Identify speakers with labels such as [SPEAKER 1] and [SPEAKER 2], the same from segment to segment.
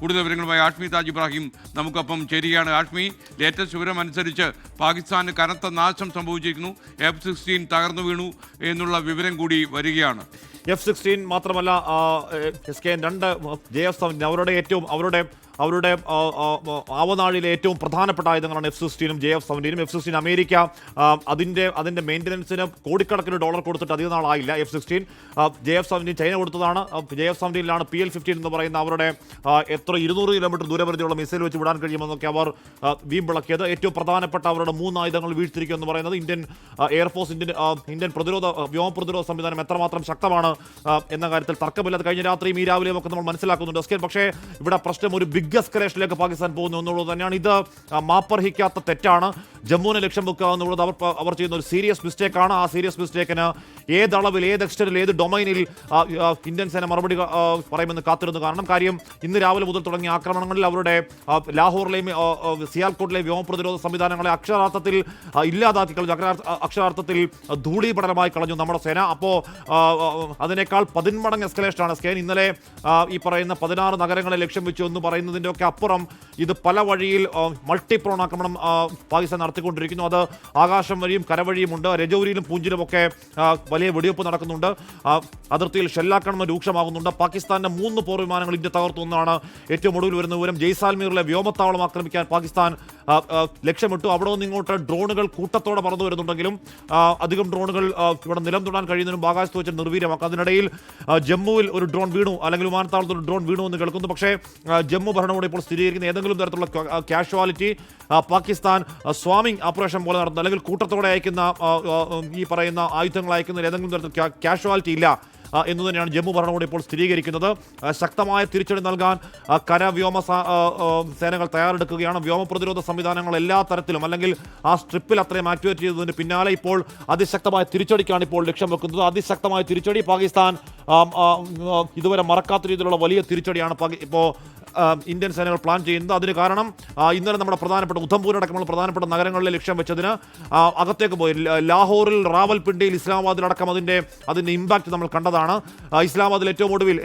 [SPEAKER 1] കൂടുതൽ വിവരങ്ങളുമായി ആഷ്മി താജ് ഇബ്രാഹിം. നമുക്കൊപ്പം ചേരുകയാണ്. ആഷ്മി ലേറ്റസ്റ്റ് വിവരം അനുസരിച്ച് പാകിസ്ഥാന് കനത്ത നാശം സംഭവിച്ചിരിക്കുന്നു. എഫ് സിക്സ്റ്റീൻ തകർന്നു വീണു എന്നുള്ള വിവരം കൂടി വരികയാണ്.
[SPEAKER 2] എഫ് സിക്സ്റ്റീൻ മാത്രമല്ല എസ് കെ രണ്ട് ജെ എഫ് സെവൻ അവരുടെ ഏറ്റവും അവരുടെ അവരുടെ ആവനാഴിയിലെ ഏറ്റവും പ്രധാനപ്പെട്ട ആയുധങ്ങളാണ് എഫ് സിക്സ്റ്റീനും ജെ എഫ് സെവന്റീനും എഫ് സിക്സ്റ്റീൻ അമേരിക്ക അതിന്റെ അതിന്റെ മെയിന്റനൻസിന് കോടിക്കണക്കിന് ഡോളർ കൊടുത്തിട്ട് അധികം നാളായില്ല F sixteen J F seventeen China കൊടുത്തതാണ്. ജെ എഫ് സെവന്റീനിലാണ് പി എൽ ഫിഫ്റ്റീൻ എന്ന് പറയുന്ന അവരുടെ എത്ര ഇരുന്നൂറ് കിലോമീറ്റർ ദൂരപരിധിയുള്ള മിസൈൽ വെച്ച് വിടാൻ കഴിയുമെന്നൊക്കെ അവർ വീമ്പിളക്കിയത് ഏറ്റവും പ്രധാനപ്പെട്ട അവരുടെ മൂന്ന് ആയുധങ്ങൾ വീഴ്ത്തിരിക്കുക എന്ന് പറയുന്നത് ഇന്ത്യൻ എയർഫോഴ്സ് ഇന്ത്യൻ ഇന്ത്യൻ പ്രതിരോധ വ്യോമ പ്രതിരോധ സംവിധാനം എത്രമാത്രം ശക്തമാണ് എന്ന കാര്യത്തിൽ തർക്കമില്ലാതെ കഴിഞ്ഞ രാത്രിയും ഈ രാവിലെയും ഒക്കെ നമ്മൾ മനസ്സിലാക്കുന്നുണ്ട്. എസ്കേൻ പക്ഷേ ഇവിടെ പ്രശ്നം ഒരു ബിഗ് എസ്കലേഷനിലേക്ക് പാകിസ്ഥാൻ പോകുന്നു എന്നുള്ളത് തന്നെയാണ്. ഇത് മാപ്പർഹിക്കാത്ത തെറ്റാണ്. ജമ്മുവിനെ ലക്ഷ്യം വെക്കുക എന്നുള്ളത് അവർ അവർ ചെയ്യുന്ന ഒരു സീരിയസ് മിസ്റ്റേക്കാണ് ആ സീരിയസ് മിസ്റ്റേക്കിന് ഏത് അളവിൽ ഏത് എക്സ്റ്റനിൽ ഏത് ഡൊമൈനിൽ ഇന്ത്യൻ സേന മറുപടി പറയുമെന്ന് കാത്തിരുന്നു. കാരണം കാര്യം ഇന്ന് രാവിലെ മുതൽ തുടങ്ങിയ ആക്രമണങ്ങളിൽ അവരുടെ ലാഹോറിലെയും സിയാൽകോട്ടിലെ വ്യോമ പ്രതിരോധ സംവിധാനങ്ങളെ അക്ഷരാർത്ഥത്തിൽ ഇല്ലാതാക്കി കളഞ്ഞു. അക്ഷരാർത്ഥത്തിൽ ധൂളീപടലമായി കളഞ്ഞു നമ്മുടെ സേന. അപ്പോൾ അതിനേക്കാൾ പതിന്മടങ്ങ് എസ്കലേഷനാണ് സ്കെയിൻ ഇന്നലെ ഈ പറയുന്ന പതിനാറ് നഗരങ്ങളെ ലക്ഷ്യം വെച്ചു എന്ന് പറയുന്നതിന്റെ ഒക്കെ അപ്പുറം ഇത് പല വഴിയിൽ മൾട്ടിപ്രോൺ ആക്രമണം പാകിസ്ഥാൻ നടത്തിക്കൊണ്ടിരിക്കുന്നു. അത് ആകാശം വഴിയും കരവഴിയും ഉണ്ട് രജൌരിയിലും പൂഞ്ചിലും ഒക്കെ വലിയ വെടിവെപ്പ് നടക്കുന്നുണ്ട്. അതിർത്തിയിൽ ഷെല്ലാക്രമണം രൂക്ഷമാകുന്നുണ്ട്. പാകിസ്ഥാന്റെ മൂന്ന് പോർ വിമാനങ്ങൾ ഇന്ത്യ തകർത്തു എന്നാണ് ഏറ്റവും ഒടുവിൽ വരുന്ന വിവരം. ജയ്സാൽമീറിലെ വ്യോമത്താവളം ആക്രമിക്കാൻ പാകിസ്ഥാൻ ലക്ഷ്യമിട്ടു. അവിടെ നിന്ന് ഇങ്ങോട്ട് ഡ്രോണുകൾ കൂട്ടത്തോടെ പറന്നു വരുന്നുണ്ടെങ്കിലും അധികം ഡ്രോണുകൾ ഇവിടെ നിലം തൊടാൻ കഴിയുന്നതിനും ആകാശത്ത് വെച്ച് നിർവീര്യമാക്കും. അതിനിടയിൽ ജമ്മുവിൽ ഒരു ഡ്രോൺ വീണു. അല്ലെങ്കിൽ വിമാനത്താവളത്തിൽ ഒരു ഡ്രോൺ വീണു എന്ന് കേൾക്കുന്നു. പക്ഷേ ജമ്മു ഭരണകൂടം ഇപ്പോൾ സ്ഥിരീകരിക്കുന്ന ഏതെങ്കിലും തരത്തിലുള്ള കാഷ്വാലിറ്റി പാകിസ്ഥാൻ സ്വാമിംഗ് ഓപ്പറേഷൻ പോലെ നടത്തുന്ന അല്ലെങ്കിൽ കൂട്ടത്തോടെ അയക്കുന്ന ഈ പറയുന്ന ആയുധങ്ങൾ അയക്കുന്നതിൽ ഏതെങ്കിലും തരത്തിൽ കാഷ്വാലിറ്റി ഇല്ല. എന്ന് തന്നെയാണ് ജമ്മു ഭരണകൂടം ഇപ്പോൾ സ്ഥിരീകരിക്കുന്നത്. ശക്തമായ തിരിച്ചടി നൽകാൻ കര വ്യോമ സേനകൾ തയ്യാറെടുക്കുകയാണ്. വ്യോമ പ്രതിരോധ സംവിധാനങ്ങൾ എല്ലാ തരത്തിലും അല്ലെങ്കിൽ ആ സ്ട്രിപ്പിൽ അത്രയും ആക്ടിവേറ്റ് ചെയ്തതിന് പിന്നാലെ ഇപ്പോൾ അതിശക്തമായ തിരിച്ചടിക്കാണ് ഇപ്പോൾ ലക്ഷ്യം വെക്കുന്നത്. അതിശക്തമായ തിരിച്ചടി പാകിസ്ഥാൻ ഇതുവരെ മറക്കാത്ത രീതിയിലുള്ള വലിയ തിരിച്ചടിയാണ് ഇപ്പോൾ ഇന്ത്യൻ സേനകൾ പ്ലാൻ ചെയ്യുന്നത്. അതിന് കാരണം ഇന്നലെ നമ്മുടെ പ്രധാനപ്പെട്ട ഉധംപൂർ അടക്കമുള്ള പ്രധാനപ്പെട്ട നഗരങ്ങളിലെ ലക്ഷ്യം വെച്ചതിന് അകത്തേക്ക് പോയി. ലാഹോറിൽ റാവൽപിണ്ടിയിൽ ഇസ്ലാമാബാദിലടക്കം അതിന്റെ അതിന്റെ ഇമ്പാക്റ്റ് നമ്മൾ കണ്ടതാണ്. ആ, ഇസ്ലാമാബാദിൽ ഏറ്റവും ഒടുവിൽ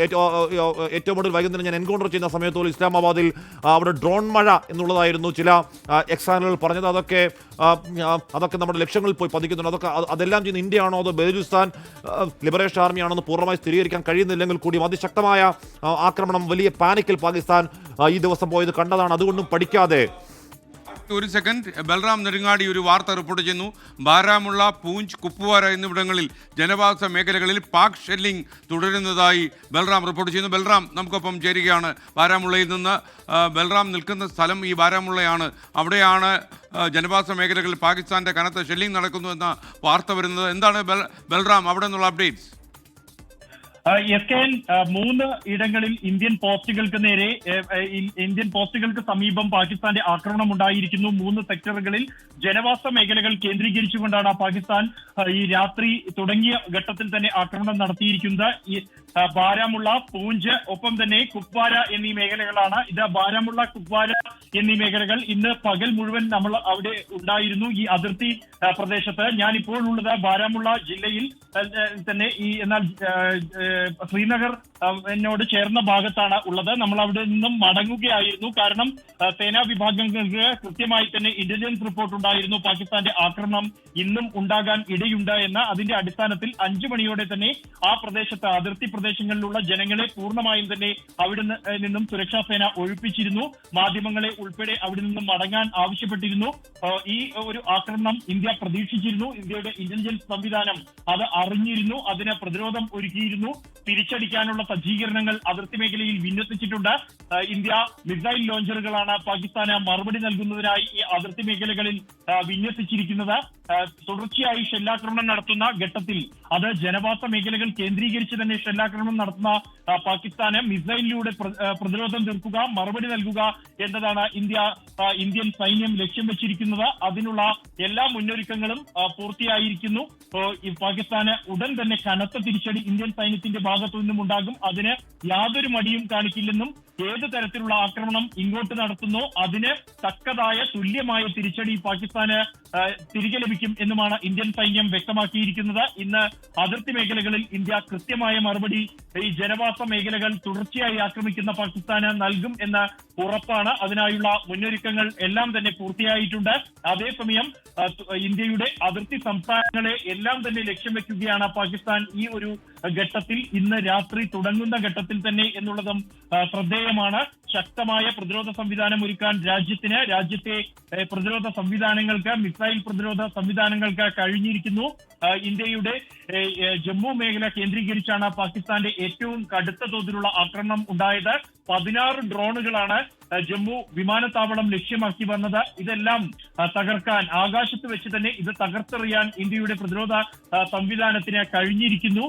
[SPEAKER 2] ഏറ്റവും ഒടുവിൽ വൈകുന്നേരം ഞാൻ എൻകൗണ്ടർ ചെയ്യുന്ന സമയത്തോളം ഇസ്ലാമാബാദിൽ അവിടെ ഡ്രോൺ മഴ എന്നുള്ളതായിരുന്നു ചില എക്സാനുകൾ പറഞ്ഞത്. അതൊക്കെ അതൊക്കെ നമ്മുടെ ലക്ഷ്യങ്ങളിൽ പോയി പതിക്കുന്നുണ്ട്. അതൊക്കെ അതെല്ലാം ചെയ്യുന്ന ഇന്ത്യയാണോ അതോ ബലൂചിസ്ഥാൻ ലിബറേഷൻ ആർമിയാണോ എന്ന് പൂർണമായി സ്ഥിരീകരിക്കാൻ കഴിയുന്നില്ലെങ്കിൽ കൂടി അതിശക്തമായ ആക്രമണം വലിയ പാനിക്കിൽ പാകിസ്ഥാൻ ഈ ദിവസം പോയത് കണ്ടതാണ്. അതുകൊണ്ടും പഠിക്കാതെ
[SPEAKER 1] ഒരു സെക്കൻഡ് ബൽറാം നെടുങ്ങാടി ഒരു വാർത്ത റിപ്പോർട്ട് ചെയ്യുന്നു. ബാരാമുള്ള പൂഞ്ച് കുപ്പുവാര എന്നിവിടങ്ങളിൽ ജനവാസ മേഖലകളിൽ പാക് ഷെല്ലിംഗ് തുടരുന്നതായി ബൽറാം റിപ്പോർട്ട് ചെയ്യുന്നു. ബൽറാം നമുക്കൊപ്പം ചേരുകയാണ്. ബാരാമുള്ളയിൽ നിന്ന് ബൽറാം നിൽക്കുന്ന സ്ഥലം ഈ ബാരാമുള്ളയാണ്. അവിടെയാണ് ജനവാസ മേഖലകളിൽ പാകിസ്ഥാന്റെ കനത്ത ഷെല്ലിംഗ് നടക്കുന്നു എന്ന വാർത്ത വരുന്നത്. എന്താണ് ബൽറാം അവിടെ നിന്നുള്ള അപ്ഡേറ്റ്സ്
[SPEAKER 3] എസ് കെ എൻ മൂന്ന് ഇടങ്ങളിൽ ഇന്ത്യൻ പോസ്റ്റുകൾക്ക് നേരെ ഇന്ത്യൻ പോസ്റ്റുകൾക്ക് സമീപം പാകിസ്ഥാന്റെ ആക്രമണം ഉണ്ടായിരിക്കുന്നു. മൂന്ന് സെക്ടറുകളിൽ ജനവാസ മേഖലകൾ കേന്ദ്രീകരിച്ചുകൊണ്ടാണ് പാകിസ്ഥാൻ ഈ രാത്രി തുടങ്ങിയ ഘട്ടത്തിൽ തന്നെ ആക്രമണം നടത്തിയിരിക്കുന്നത്. ബാരാമുള്ള പൂഞ്ച് ഒപ്പം തന്നെ കുപ്വാര എന്നീ മേഖലകളാണ്. ഇത് ബാരാമുള്ള കുപ്വാര എന്നീ മേഖലകൾ ഇന്ന് പകൽ മുഴുവൻ നമ്മൾ അവിടെ ഉണ്ടായിരുന്നു. ഈ അതിർത്തി പ്രദേശത്ത് ഞാൻ ഇപ്പോൾ ഉള്ളത് ബാരാമുള്ള ജില്ലയിൽ തന്നെ ഈ എന്നാൽ श्रीनगर എന്നോട് ചേർന്ന ഭാഗത്താണ് ഉള്ളത്. നമ്മൾ അവിടെ നിന്നും മടങ്ങുകയായിരുന്നു. കാരണം സേനാ വിഭാഗങ്ങൾക്ക് കൃത്യമായി തന്നെ ഇന്റലിജൻസ് റിപ്പോർട്ട് ഉണ്ടായിരുന്നു. പാകിസ്ഥാന്റെ ആക്രമണം ഇന്നും ഉണ്ടാകാൻ ഇടയുണ്ട് എന്ന. അതിന്റെ അടിസ്ഥാനത്തിൽ അഞ്ചു മണിയോടെ തന്നെ ആ പ്രദേശത്ത് അതിർത്തി പ്രദേശങ്ങളിലുള്ള ജനങ്ങളെ പൂർണമായും തന്നെ അവിടെ നിന്നും സുരക്ഷാ സേന ഒഴിപ്പിച്ചിരുന്നു. മാധ്യമങ്ങളെ ഉൾപ്പെടെ അവിടെ നിന്നും മടങ്ങാൻ ആവശ്യപ്പെട്ടിരുന്നു. ഈ ഒരു ആക്രമണം ഇന്ത്യ പ്രതീക്ഷിച്ചിരുന്നു. ഇന്ത്യയുടെ ഇന്റലിജൻസ് സംവിധാനം അത് അറിഞ്ഞിരുന്നു. അതിന് പ്രതിരോധം ഒരുക്കിയിരുന്നു. തിരിച്ചടിക്കാനുള്ള സജ്ജീകരണങ്ങൾ അതിർത്തി മേഖലയിൽ വിന്യസിച്ചിട്ടുണ്ട്. ഇന്ത്യ മിസൈൽ ലോഞ്ചറുകളാണ് പാകിസ്ഥാന് മറുപടി നൽകുന്നതിനായി ഈ അതിർത്തി മേഖലകളിൽ വിന്യസിച്ചിരിക്കുന്നത്. തുടർച്ചയായി ഷെല്ലാക്രമണം നടത്തുന്ന ഘട്ടത്തിൽ അത് ജനവാസ മേഖലകൾ കേന്ദ്രീകരിച്ച് തന്നെ ഷെല്ലാക്രമണം നടത്തുന്ന പാകിസ്ഥാന് മിസൈലിലൂടെ പ്രതിരോധം തീർക്കുക മറുപടി നൽകുക എന്നതാണ് ഇന്ത്യ ഇന്ത്യൻ സൈന്യം ലക്ഷ്യം വെച്ചിരിക്കുന്നത്. അതിനുള്ള എല്ലാ മുന്നൊരുക്കങ്ങളും പൂർത്തിയായിരിക്കുന്നു. പാകിസ്ഥാന് ഉടൻ തന്നെ കനത്ത തിരിച്ചടി ഇന്ത്യൻ സൈന്യത്തിന്റെ ഭാഗത്തു നിന്നും ഉണ്ടാകും. അതിന് യാതൊരു മടിയും കാണിക്കില്ലെന്നും ഏത് തരത്തിലുള്ള ആക്രമണം ഇങ്ങോട്ട് നടത്തുന്നോ അതിന് തക്കതായ തുല്യമായ തിരിച്ചടി പാകിസ്ഥാന് തിരികെ ലഭിക്കും എന്നുമാണ് ഇന്ത്യൻ സൈന്യം വ്യക്തമാക്കിയിരിക്കുന്നത്. ഇന്ന് അതിർത്തി മേഖലകളിൽ ഇന്ത്യ കൃത്യമായ മറുപടി ഈ ജനവാസ മേഖലകൾ തുടർച്ചയായി ആക്രമിക്കുന്ന പാകിസ്ഥാന് നൽകും എന്ന ഉറപ്പാണ്. അതിനായുള്ള മുന്നൊരുക്കങ്ങൾ എല്ലാം തന്നെ പൂർത്തിയായിട്ടുണ്ട്. അതേസമയം ഇന്ത്യയുടെ അതിർത്തി സംസ്ഥാനങ്ങളെ എല്ലാം തന്നെ ലക്ഷ്യം വെക്കുകയാണ് പാകിസ്ഥാൻ ഈ ഒരു ഘട്ടത്തിൽ ഇന്ന് രാത്രി തുടങ്ങുന്ന ഘട്ടത്തിൽ തന്നെ എന്നുള്ളതും ശ്രദ്ധേയമാണ്. ശക്തമായ പ്രതിരോധ സംവിധാനം ഒരുക്കാൻ രാജ്യത്തിന് രാജ്യത്തെ പ്രതിരോധ സംവിധാനങ്ങൾക്ക് മിസൈൽ പ്രതിരോധ സംവിധാനങ്ങൾക്ക് കഴിഞ്ഞിരിക്കുന്നു. ഇന്ത്യയുടെ ജമ്മു മേഖല കേന്ദ്രീകരിച്ചാണ് പാകിസ്ഥാന്റെ ഏറ്റവും കടുത്ത തോതിലുള്ള ആക്രമണം ഉണ്ടായത്. പതിനാറ് ഡ്രോണുകളാണ് ജമ്മു വിമാനത്താവളം ലക്ഷ്യമാക്കി വന്നത്. ഇതെല്ലാം തകർക്കാൻ ആകാശത്ത് വെച്ച് തന്നെ ഇത് തകർത്തെറിയാൻ ഇന്ത്യയുടെ പ്രതിരോധ സംവിധാനത്തിന് കഴിഞ്ഞിരിക്കുന്നു.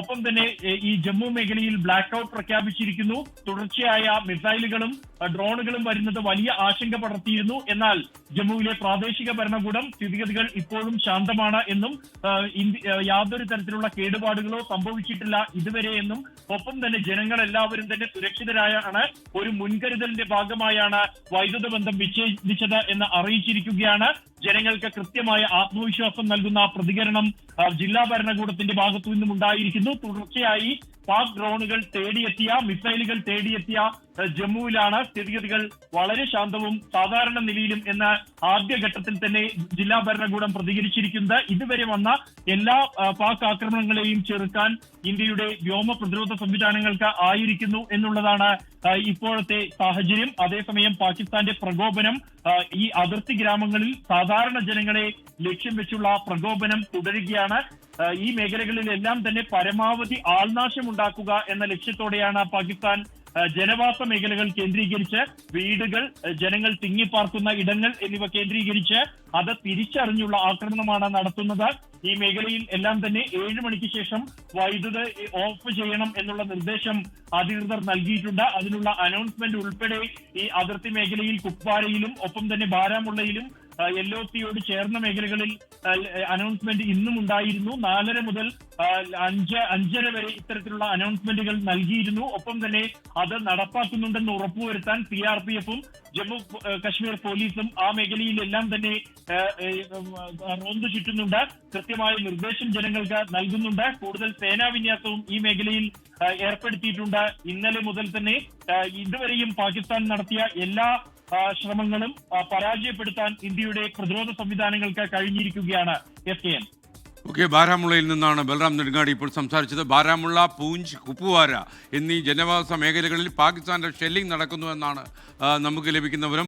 [SPEAKER 3] ഒപ്പം തന്നെ ഈ ജമ്മു മേഖലയിൽ ബ്ലാക്ക് ഔട്ട് പ്രഖ്യാപിച്ചിരിക്കുന്നു. തുടർച്ചയായ മിസൈലുകളും ഡ്രോണുകളും വരുന്നത് വലിയ ആശങ്ക പടർത്തിയിരുന്നു. എന്നാൽ ജമ്മുവിലെ പ്രാദേശിക ഭരണകൂടം സ്ഥിതിഗതികൾ ഇപ്പോഴും ശാന്തമാണ് എന്നും യാതൊരു തരത്തിലുള്ള കേടുപാടുകളോ സംഭവിച്ചിട്ടില്ല ഇതുവരെ എന്നും. ഒപ്പം തന്നെ ജനങ്ങൾ എല്ലാവരും തന്നെ സുരക്ഷിതരായാണ് ഒരു മുൻകരുതലിന്റെ ഭാഗമായാണ് വൈദ്യുത ബന്ധം വിച്ഛേദിച്ചത് എന്ന് അറിയിച്ചിരിക്കുകയാണ്. ജനങ്ങൾക്ക് കൃത്യമായ ആത്മവിശ്വാസം നൽകുന്ന പ്രതികരണം ജില്ലാ ഭരണകൂടത്തിന്റെ ഭാഗത്തു നിന്നും ഉണ്ടായിരിക്കുന്നു തുടർച്ചയായി പാക് ഡ്രോണുകൾ തേടിയെത്തിയ മിസൈലുകൾ തേടിയെത്തിയ ജമ്മുവിലാണ് സ്ഥിതിഗതികൾ വളരെ ശാന്തവും സാധാരണ നിലയിലും എന്ന ആദ്യഘട്ടത്തിൽ തന്നെ ജില്ലാ ഭരണകൂടം പ്രതികരിച്ചിരിക്കുന്നത്. ഇതുവരെ വന്ന എല്ലാ പാക് ആക്രമണങ്ങളെയും ചെറുക്കാൻ ഇന്ത്യയുടെ വ്യോമ പ്രതിരോധ സംവിധാനങ്ങൾക്ക് ആയിരിക്കുന്നു എന്നുള്ളതാണ് ഇപ്പോഴത്തെ സാഹചര്യം. അതേസമയം പാകിസ്ഥാന്റെ പ്രകോപനം ഈ അതിർത്തി ഗ്രാമങ്ങളിൽ സാധാരണ ജനങ്ങളെ ലക്ഷ്യം വെച്ചുള്ള പ്രകോപനം തുടരുകയാണ്. ഈ മേഖലകളിലെല്ലാം തന്നെ പരമാവധി ആൾനാശം ഉണ്ടാക്കുക എന്ന ലക്ഷ്യത്തോടെയാണ് പാകിസ്ഥാൻ ജനവാസ മേഖലകൾ കേന്ദ്രീകരിച്ച് വീടുകൾ ജനങ്ങൾ തിങ്ങിപ്പാർക്കുന്ന ഇടങ്ങൾ എന്നിവ കേന്ദ്രീകരിച്ച് അത് തിരിച്ചറിഞ്ഞുള്ള ആക്രമണമാണ് നടത്തുന്നത്. ഈ മേഖലയിൽ എല്ലാം തന്നെ ഏഴ് മണിക്ക് ശേഷം വൈദ്യുത ഓഫ് ചെയ്യണം എന്നുള്ള നിർദ്ദേശം അധികൃതർ നൽകിയിട്ടുണ്ട്. അതിനുള്ള അനൗൺസ്മെന്റ് ഉൾപ്പെടെ ഈ അതിർത്തി മേഖലയിൽ കുപ്വാരയിലും ഒപ്പം തന്നെ ബാരാമുള്ളയിലും എൽ ഒ സിയോട് ചേർന്ന മേഖലകളിൽ അനൗൺസ്മെന്റ് ഇന്നും ഉണ്ടായിരുന്നു. നാലര മുതൽ അഞ്ച് അഞ്ചര വരെ ഇത്തരത്തിലുള്ള അനൗൺസ്മെന്റുകൾ നൽകിയിരുന്നു. ഒപ്പം തന്നെ അത് നടപ്പാക്കുന്നുണ്ടെന്ന് ഉറപ്പുവരുത്താൻ സി ആർ പി എഫും ജമ്മു കശ്മീർ പോലീസും ആ മേഖലയിലെല്ലാം തന്നെ റോന്തു ചുറ്റുന്നുണ്ട്. കൃത്യമായ നിർദ്ദേശം ജനങ്ങൾക്ക് നൽകുന്നുണ്ട്. കൂടുതൽ സേനാ വിന്യാസവും ഈ മേഖലയിൽ ഏർപ്പെടുത്തിയിട്ടുണ്ട്. ഇന്നലെ മുതൽ തന്നെ ഇതുവരെയും പാകിസ്ഥാൻ നടത്തിയ എല്ലാ ശ്രമങ്ങളും പരാജയപ്പെടുത്താൻ ഇന്ത്യയുടെ പ്രതിരോധ സംവിധാനങ്ങൾക്ക് കഴിഞ്ഞിരിക്കുകയാണ് എസ് കെ എൻ.
[SPEAKER 1] ഓക്കെ ബാരാമുള്ളയിൽ നിന്നാണ് ബൽറാം നെടുങ്ങാടി ഇപ്പോൾ സംസാരിച്ചത്. ബാരാമുള്ള പൂഞ്ച് കുപ്പുവാര എന്നീ ജനവാസ മേഖലകളിൽ പാകിസ്ഥാന്റെ ഷെല്ലിംഗ് നടക്കുന്നു എന്നാണ് നമുക്ക് ലഭിക്കുന്ന വിവരം.